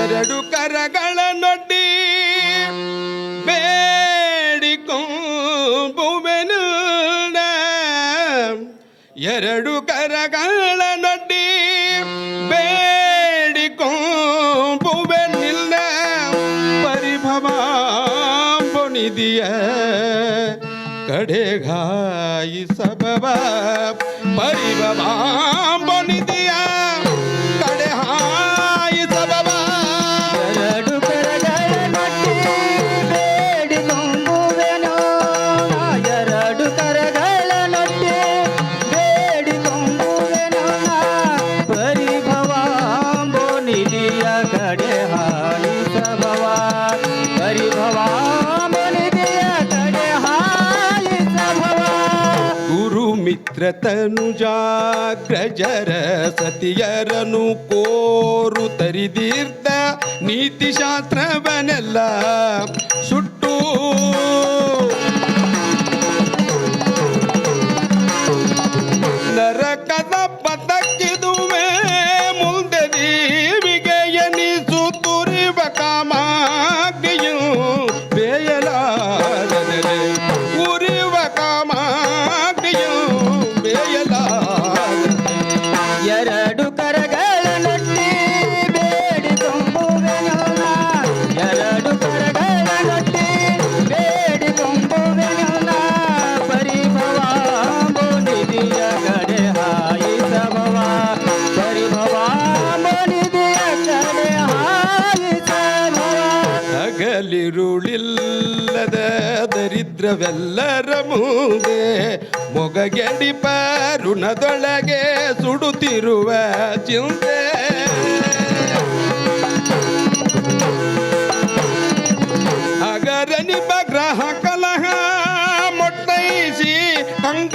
ಎರಡು ಕರಗಳ ನೊಡ್ಡಿ ಬೇಡಿಕೊಂಬುವೆನು ಎರಡು ಕರಗಳ ನೊಡ್ಡಿ ಬೇಡಿಕೊಂಬುವೆನಿಲ್ಲ ಪರಿಭವಾಂಬು ನಿಧಿಯ ಕಡೆಗಾಯಿಸಬವ ಪರಿಬಾಂಬ ನಿಧಿಯ ಚಿತ್ರತನುಜಾಗ್ರಜರ ಸತಿಯರನು ಕೋರು ತರಿದೀರ್ಥ ನೀತಿಶಾಸ್ತ್ರವನೆಲ್ಲ ಸುಟ್ಟು ದರಿದ್ರವೆಲ್ಲರ ಮೂಗೆ ಮೊಗಗೆಡಿಪ ಋಣದೊಳಗೆ ಸುಡುತ್ತಿರುವ ಚಿಂತೆ. ಅಗರನಿಪ ಗ್ರಹ ಕಲಹ ಮೊಟ್ಟೈಸಿ ಕಂಕ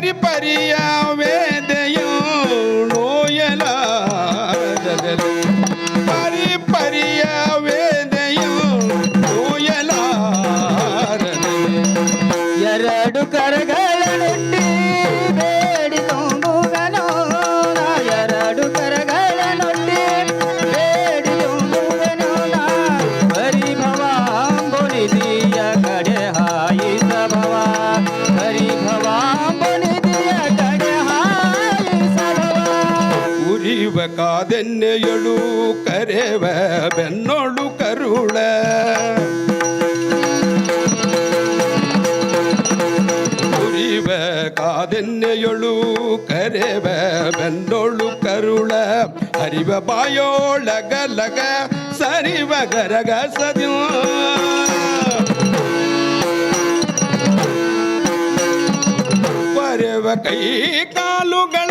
Mariparia ಕರೆವ ಕಾದೆನ್ನೆಯಳು ಕರೆವ ಬೆನ್ನೊಳು ಕರುಳ ಕುರಿವ ಕಾದೆನ್ನೆಯಳು ಕರೆವ ಬೆನ್ನೊಳು ಕರುಳ ಹರಿವ ಬಾಯೋಳಗಲಗ ಸರಿವ ಗರಗ ಸದಿಯೋ ಬರೆವ ಕೈ ಕಾಲುಗಳ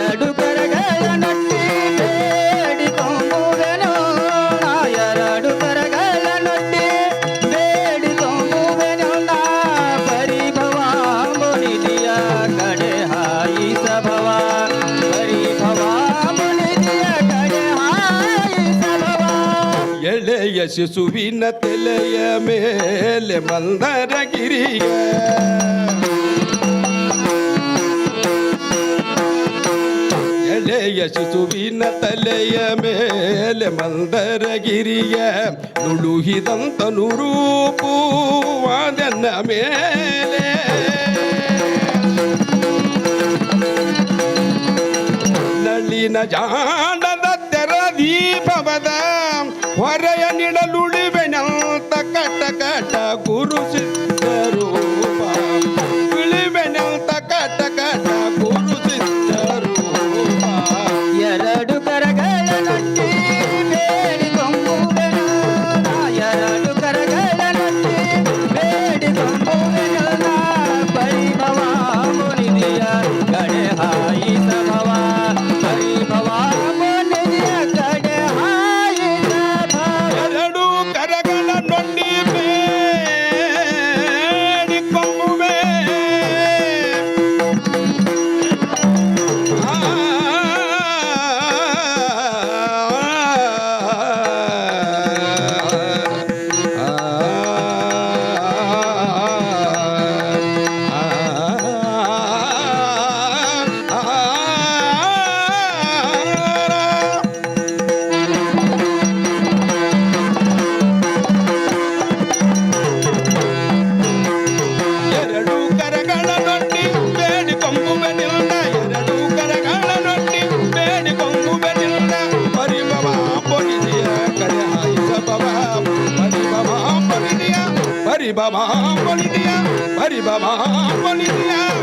ಶಿಶುವಿನ ತಲೆಯ ಮೇಲೆ ಮಂದರಗಿರಿಯ ಶಿಶುವಿನ ತಲೆಯ ಮೇಲೆ ಮಂದರಗಿರಿಯ ನುಳುಹಿದಂತನು ರೂಪುವಾದನ ಮೇಲೆ. ನಳಿನ ಜಾಣದ ತೆರ ದೀಪವದ ಹೊರೆಯ ನಿಡಲುಳಿವೆನಂತ ಕಟ ಕಟ ಗುರು Baba, Bolivia, Bari Baba, Bolivia.